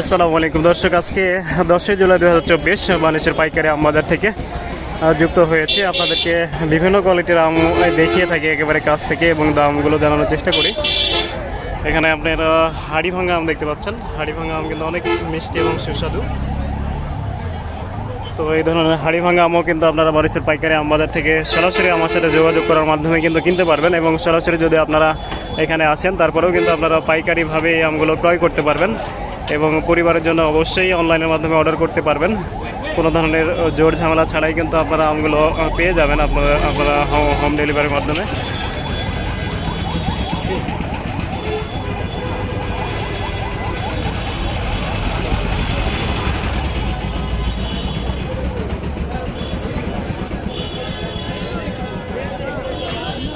আসসালামু আলাইকুম। দর্শক, আজকে দশই জুলাই দু হাজার চব্বিশ বানেশ্বর পাইকারি আম বাজার থেকে যুক্ত হয়েছে। আপনাদেরকে বিভিন্ন কোয়ালিটির আম দেখিয়ে থাকি একেবারে কাছ থেকে এবং দামগুলো জানানোর চেষ্টা করি। এখানে আপনার হাড়ি ভাঙা আম দেখতে পাচ্ছেন। হাড়ি ভাঙা আম কিন্তু অনেক মিষ্টি এবং সুস্বাদু। তো এই ধরনের হাড়ি ভাঙা আমও কিন্তু আপনারা বারিশের পাইকারি আম বাজার থেকে সরাসরি আমার সাথে যোগাযোগ করার মাধ্যমে কিন্তু কিনতে পারবেন এবং সরাসরি যদি আপনারা এখানে আসেন, তারপরেও কিন্তু আপনারা পাইকারিভাবে এই আমগুলো ক্রয় করতে পারবেন। এবং পরিবারের জন্য অবশ্যই অনলাইনের মাধ্যমে অর্ডার করতে পারবেন। কোনো ধরনের জোর ঝামেলা ছাড়াই কিন্তু আপনারা আমগুলো পেয়ে যাবেন আপনারা আপনারা হোম ডেলিভারির মাধ্যমে।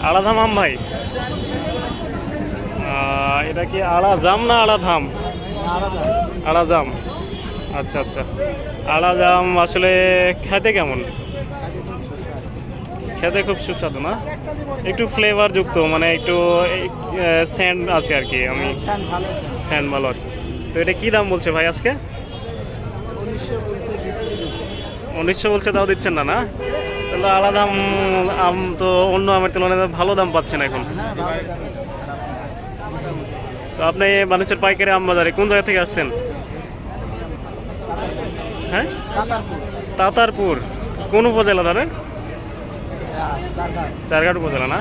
আলাধাম আম ভাই? এটা কি আড়া জাম না আড়া ধাম আড়া জাম আচ্ছা আচ্ছা। আড়া জাম আসলে খেতে কেমন? খেতে খুব সুস্বাদু না? একটু ফ্লেভার যুক্ত মানে একটু স্যান্ড আছে আর কি আমি স্যান্ড ভালো আছে। তো এটা কী দাম বলছে ভাই আজকে? উনিশশো বলছে তাও দিচ্ছেন না না? তাহলে আলাদা আম আম তো অন্য আমের তুলনায় ভালো দাম পাচ্ছেন এখন। তো আপনি মানুষের পাইকারি আম বাজারে কোন জায়গা থেকে আসছেন? হ্যাঁ? তাতারপুর। কোন উপজেলা ধরে চারঘাট উপজেলা না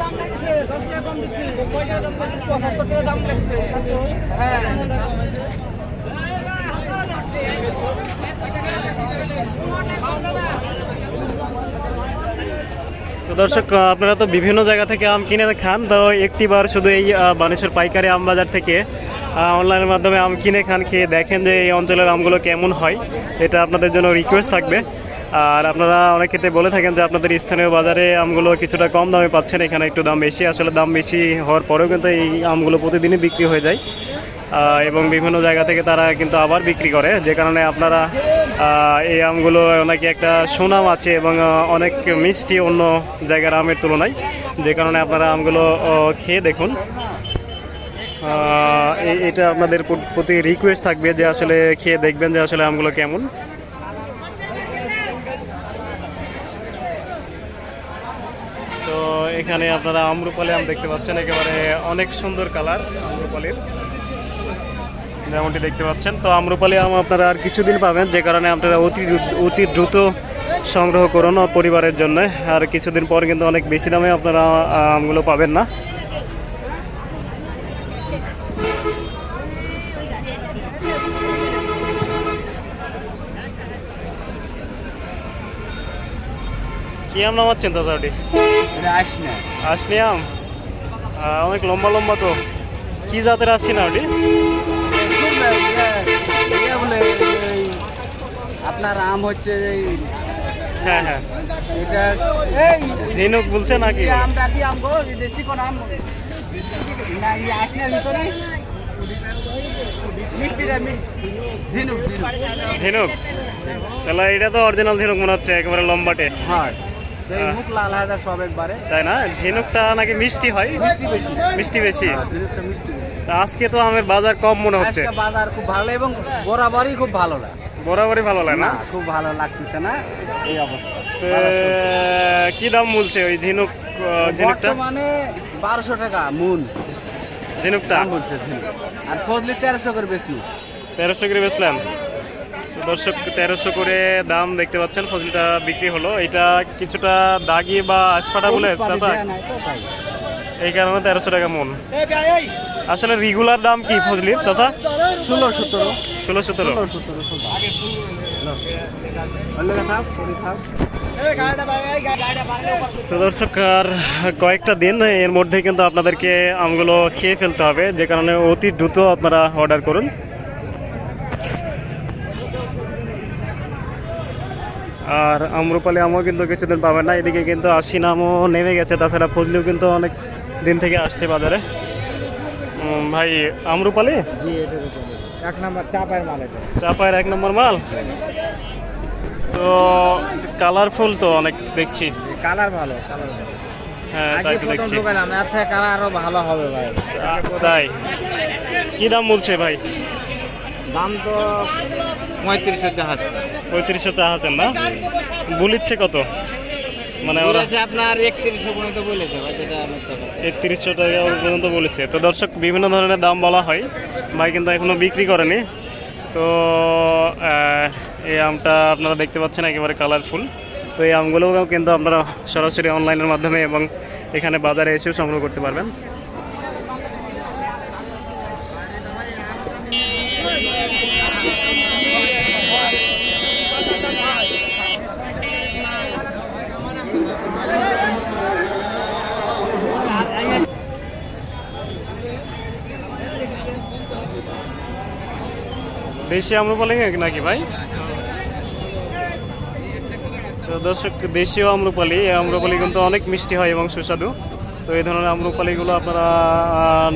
দাম লাগছে দশ টাকা কম দিচ্ছি পঁচাত্তর টাকা দাম লাগছে হ্যাঁ তো দর্শক আপনারা তো বিভিন্ন জায়গা থেকে আম কিনে খান, তো একটিবার শুধু এই বানেশ্বর পাইকারি আম বাজার থেকে অনলাইনের মাধ্যমে আম কিনে খান, খেয়ে দেখেন যে এই অঞ্চলের আমগুলো কেমন হয়, এটা আপনাদের জন্য রিকোয়েস্ট থাকবে। আর আপনারা অনেক ক্ষেত্রে বলে থাকেন যে আপনাদের স্থানীয় বাজারে আমগুলো কিছুটা কম দামে পাচ্ছেন, এখানে একটু দাম বেশি। আসলে দাম বেশি হওয়ার পরেও কিন্তু এই আমগুলো প্রতিদিনই বিক্রি হয়ে যায়। এবং বিভিন্ন জায়গা থেকে তারা কিন্তু আবার বিক্রি করে। যে কারণে আপনারা এই আমগুলো নাকি একটা সুনাম আছে এবং অনেক মিষ্টি অন্য জায়গার আমের তুলনায়। যে কারণে আপনারা আমগুলো খেয়ে দেখুন। এটা আপনাদের প্রতি রিকোয়েস্ট থাকবে যে আসলে খেয়ে দেখবেন যে আসলে আমগুলো কেমন তো এখানে আপনারা আম্রপালি আম দেখতে পাচ্ছেন, একেবারে অনেক সুন্দর কালার আম্রপালির যেমনটি দেখতে পাচ্ছেন, তো আম্রপালি আম আপনারা আর কিছুদিন পাবেন, যে কারণে আপনারা অতি অতি দ্রুত সংগ্রহ করুন পরিবারের জন্য। আর কিছুদিন পর কিন্তু অনেক বেশি দামে আপনারা আমগুলো পাবেন না। কি আম নামাচ্ছেন, চাচাটি? আসলি আম অনেক লম্বা লম্বা তো। কি জাতের আসছি না ওটি আপনার আম হচ্ছে এই হ্যাঁ হ্যাঁ। এটা ঝিনুক বলছে নাকি? আম গো? দেশি কোন আম? না এই আসনের ভিতরে? ঝিনুক ঝিনুক। তাহলে এটা তো অরিজিনাল ঝিনুক মনে হচ্ছে একেবারে লম্বাটে। হয়। মুখ লাল হাজার সব একবারে। তাই না? ঝিনুকটা নাকি মিষ্টি হয়? মিষ্টি বেশি। মিষ্টি বেশি। হ্যাঁ, ঝিনুকটা মিষ্টি আজকে তো আমের বাজার কম মনে হচ্ছে। আজকে বাজার খুব ভালো এবং বরাবরই খুব ভালো না। বরাবরই ভালো লাগে না? খুব ভালো লাগতেছে না। এই অবস্থা। কি দাম বলছে ওই ঝিনুক ঝিনুকটা? বর্তমানে বারোশো টাকা মুন। ঝিনুকটা? বলছে আর ফজলি তেরোশো করে বেশনি তেরোশো করে বেচলেন? তো দর্শক তেরোশো করে দাম দেখতে পাচ্ছেন ফজলিটা বিক্রি হলো। এটা কিছুটা দাগি বা আসপাটা বলে চাচা? এই কারণে তেরোশো টাকা মন। আসলে রেগুলার দাম কি ফজলির চাচা? ষোলো সতেরো। ষোলো সতেরো। ষোলো সতেরো তো দর্শক আর কয়েকটা দিন এর মধ্যে কিন্তু আপনাদেরকে আমগুলো খেয়ে ফেলতে হবে। যে কারণে অতি দ্রুত আপনারা অর্ডার করুন। আর আম্রপালি আমও কিন্তু কিছুদিন পাবেন না এদিকে কিন্তু আশি নামও নেমে গেছে তাছাড়া ফজলিও কিন্তু অনেক দিন থেকে আসছে বাজারে। ভাই আমরুপালি এক নাম্বার চাপায়ের মাল চাপায়ের এক নম্বর মাল? তো কালারফুল তো অনেক দেখছি। কালার ভালো কালার হ্যাঁ তাই তো দেখছি। কালার আরও ভালো হবে ভাই। তাই। কি দাম বলছে ভাই? দাম তো পঁয়ত্রিশশো চাহাজ পঁয়ত্রিশশো চা আছেন না? বলিচ্ছে কত? মানে ওরা আপনার একত্রিশশো পর্যন্ত বলেছে একত্রিশশো টাকা পর্যন্ত বলেছে। তো দর্শক বিভিন্ন ধরনের দাম বলা হয়। ভাই কিন্তু এখনও বিক্রি করেনি। তো এই আমটা আপনারা দেখতে পাচ্ছেন একেবারে কালারফুল তো এই আমগুলোও কিন্তু আপনারা সরাসরি অনলাইনের মাধ্যমে এবং এখানে বাজারে এসেও সংগ্রহ করতে পারবেন। দেশি আম্রপালি নাকি ভাই? তো দর্শক দেশীয় আম্রপালি এই আম্রপালি কিন্তু অনেক মিষ্টি হয় এবং সুস্বাদু। তো এই ধরনের আম্রপালিগুলো আপনারা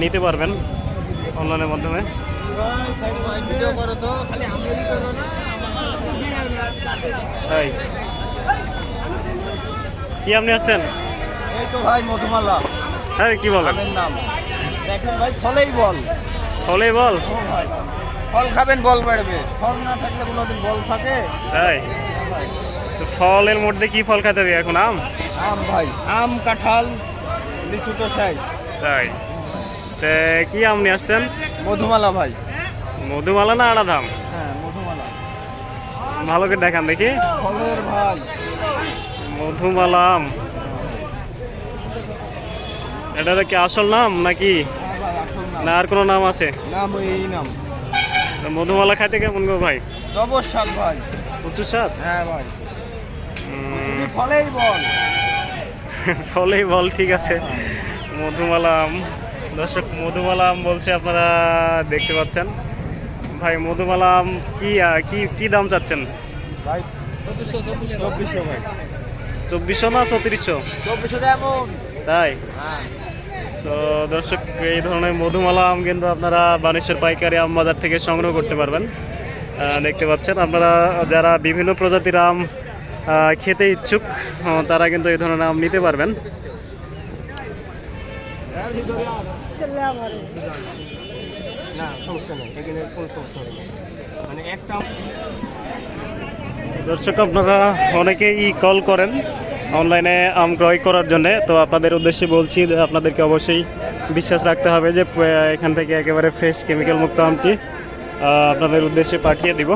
নিতে পারবেন অনলাইনের মাধ্যমে। তাই কি আপনি আসছেন এই তো ভাই মধুমালা। হ্যাঁ কি বলেন? নাম। দেখেন ভাই ফলেই বল। ফলে বল? ও ভাই। ফল খাবেন বল বাড়বে। ফল না থাকলে কোনোদিন বল থাকে? তাই? তো ফলের মধ্যে কি ফল খেতে হবে এখন আম? আম ভাই আম কাঁঠাল লিচু তো সাই তাই? তে কি আম নিয়ে আসছেন? মধুমালা ভাই। মধুমালা না আড়াধাম হ্যাঁ মধুমালা। ভালো করে দেখান দেখি। ফলের ভাই। মধুমালা আম। এটা কি আসল নাম নাকি? হ্যাঁ না আর কোনো নাম আছে? নাম এই নাম। মধুমালা খাইতে কেমন গো ভাই? জবর স্বাদ ভাই। প্রচুর স্বাদ? হ্যাঁ ভাই। ফলেই বল। ফলেই বল ঠিক আছে। মধুমালা আম। দর্শক মধুমালা আম বলছে আপনারা দেখতে পাচ্ছেন। ভাই মধুমালা আম কি কি কি দাম চাচ্ছেন? ভাই চব্বিশশো ভাই চব্বিশশো না চৌত্রিশশো চব্বিশশো তাই? হ্যাঁ। তো দর্শক এই ধরনের মধুমালা আম কিন্তু আপনারা বানেশ্বর পাইকারি আম বাজার থেকে সংগ্রহ করতে পারবেন। দেখতে পাচ্ছেন আপনারা যারা বিভিন্ন প্রজাতির আম খেতে ইচ্ছুক তারা কিন্তু এই ধরনের আম নিতে পারবেন। মানে দর্শক আপনারা অনেকেই কল করেন। অনলাইনে আম ক্রয় করার জন্য। তো আপনাদের উদ্দেশ্যে বলছি আপনাদেরকে অবশ্যই বিশ্বাস রাখতে হবে যে এখান থেকে একেবারে ফ্রেশ কেমিক্যাল মুক্ত আমটি আপনাদের উদ্দেশ্যে পাঠিয়ে দিব।